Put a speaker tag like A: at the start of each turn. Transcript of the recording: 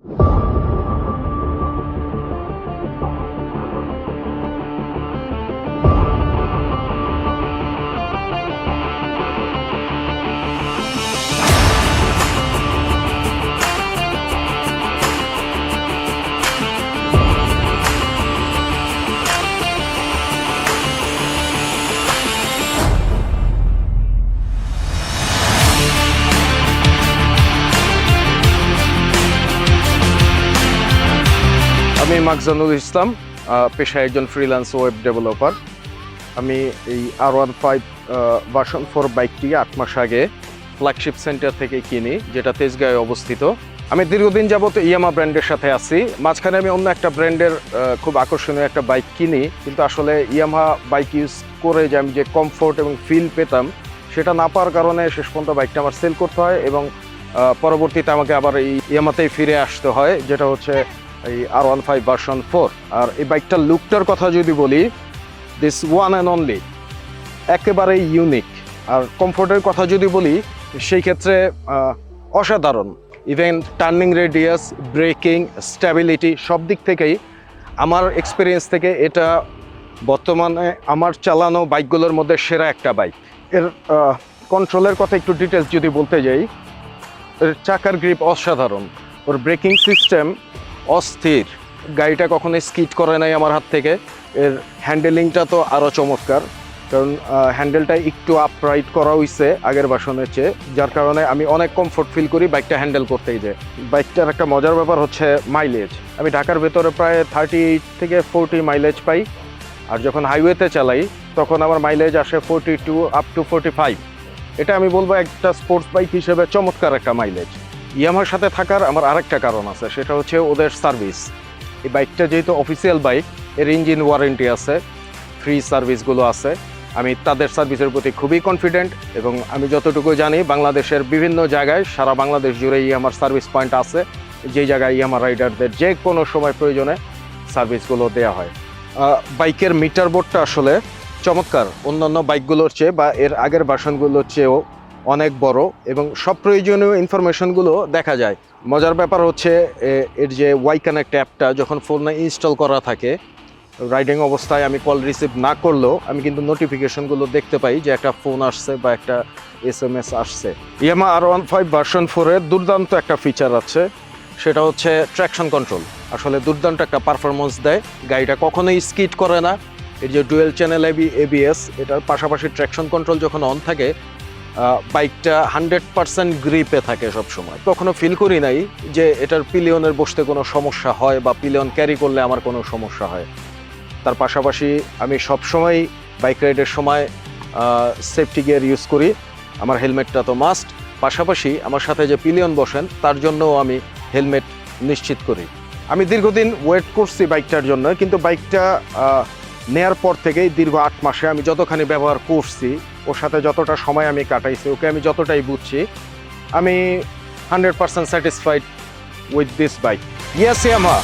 A: আমি মাকজানুল ইসলাম পেশায় একজন ফ্রিল্যান্স ওয়েব ডেভেলপার আমি এই R one five version four বাইকটি আট মাস আগে ফ্ল্যাগশিপ সেন্টার থেকে কিনি, যেটা তেজগাঁয়ে অবস্থিত। আমি দীর্ঘদিন যাবত ইয়ামা ব্র্যান্ডের সাথে আছি। মাঝখানে আমি অন্য একটা ব্র্যান্ডের খুব আকর্ষণীয় একটা বাইক কিনি, কিন্তু আসলে ইয়ামা বাইক ইউজ করে যে আমি যে কমফোর্ট এবং ফিল পেতাম, সেটা না পাওয়ার কারণে শেষ পর্যন্ত বাইকটা আমার সেল করতে হয় এবং পরবর্তীতে আমাকে আবার এই ইয়ামাতেই ফিরে আসতে হয়, যেটা হচ্ছে এই R one five version four আর এই বাইকটার লুকটার কথা যদি বলি দিস ওয়ান অ্যান্ড অনলি একেবারেই ইউনিক আর কমফোর্টের কথা যদি বলি, সেই ক্ষেত্রে অসাধারণ। Even turning radius braking stability সব দিক থেকেই আমার এক্সপিরিয়েন্স থেকে এটা বর্তমানে আমার চালানো বাইকগুলোর মধ্যে সেরা একটা বাইক। এর কন্ট্রোলের কথা একটু ডিটেলস যদি বলতে যাই, এর চাকার গ্রিপ অসাধারণ। ওর ব্রেকিং সিস্টেম অস্থির। গাড়িটা কখনোই স্কিড করে নাই আমার হাত থেকে। এর হ্যান্ডেলিংটা তো আরও চমৎকার। কারণ হ্যান্ডেলটা একটু আপরাইট করা হয়েছে আগের বাসনের চেয়ে, যার কারণে আমি অনেক কমফোর্ট ফিল করি বাইকটা হ্যান্ডেল করতেই যে। বাইকটার একটা মজার ব্যাপার হচ্ছে মাইলেজ আমি ঢাকার ভেতরে প্রায় থার্টি থেকে ফোরটি মাইলেজ পাই। আর যখন হাইওয়েতে চালাই, তখন আমার মাইলেজ আসে forty two up to forty five এটা আমি বলব একটা স্পোর্টস বাইক হিসেবে চমৎকার একটা মাইলেজ ইয়ামার সাথে থাকার আমার আরেকটা কারণ আছে, সেটা হচ্ছে ওদের সার্ভিস। এই বাইকটা যেহেতু অফিসিয়াল বাইক, এর ইঞ্জিন ওয়ারেন্টি আছে ফ্রি সার্ভিসগুলো আছে। আমি তাদের সার্ভিসের প্রতি খুবই কনফিডেন্ট এবং আমি যতটুকু জানি বাংলাদেশের বিভিন্ন জায়গায় সারা বাংলাদেশ জুড়ে ইয়ামার সার্ভিস পয়েন্ট আছে। যেই জায়গায় ইয়ামার রাইডারদের যে কোনো সময় প্রয়োজনে সার্ভিসগুলো দেওয়া হয়। বাইকের মিটার বোর্ডটা আসলে চমৎকার। অন্যান্য বাইকগুলোর চেয়ে বা এর আগের বাসনগুলোর চেয়েও অনেক বড় এবং সব প্রয়োজনীয় ইনফরমেশনগুলো দেখা যায়। মজার ব্যাপার হচ্ছে এর যে ওয়াই কানেক্ট অ্যাপটা যখন ফোনে ইনস্টল করা থাকে রাইডিং অবস্থায় আমি কল রিসিভ না করলেও আমি কিন্তু নোটিফিকেশনগুলো দেখতে পাই যে একটা ফোন আসছে বা একটা এস এম এস আসছে। Yamaha R one five version ফোরের দুর্দান্ত একটা ফিচার আছে, সেটা হচ্ছে ট্র্যাকশন কন্ট্রোল আসলে দুর্দান্ত একটা পারফরমেন্স দেয়, গাড়িটা কখনোই স্কিড করে না। এর যে ডুয়েল চ্যানেল এবি এবিএস এটার পাশাপাশি ট্র্যাকশন কন্ট্রোল যখন অন থাকে বাইকটা হান্ড্রেড পার্সেন্ট গ্রিপে থাকে সব সময় কখনো ফিল করি নাই যে এটার পিলিয়নের বসতে কোনো সমস্যা হয় বা পিলিয়ন ক্যারি করলে আমার কোনো সমস্যা হয়। তার পাশাপাশি আমি সবসময় বাইক রাইডের সময় সেফটি গিয়ার ইউজ করি। আমার হেলমেটটা তো মাস্ট পাশাপাশি আমার সাথে যে পিলিয়ন বসেন, তার জন্যও আমি হেলমেট নিশ্চিত করি। আমি দীর্ঘদিন ওয়েট করছি বাইকটার জন্য, কিন্তু বাইকটা নেয়ার পর থেকেই দীর্ঘ আট মাসে আমি যতখানি ব্যবহার করছি, ওর সাথে যতটা সময় আমি কাটাইছি, ওকে আমি যতটাই বুঝছি, আমি hundred percent satisfied with this bike yes Yamaha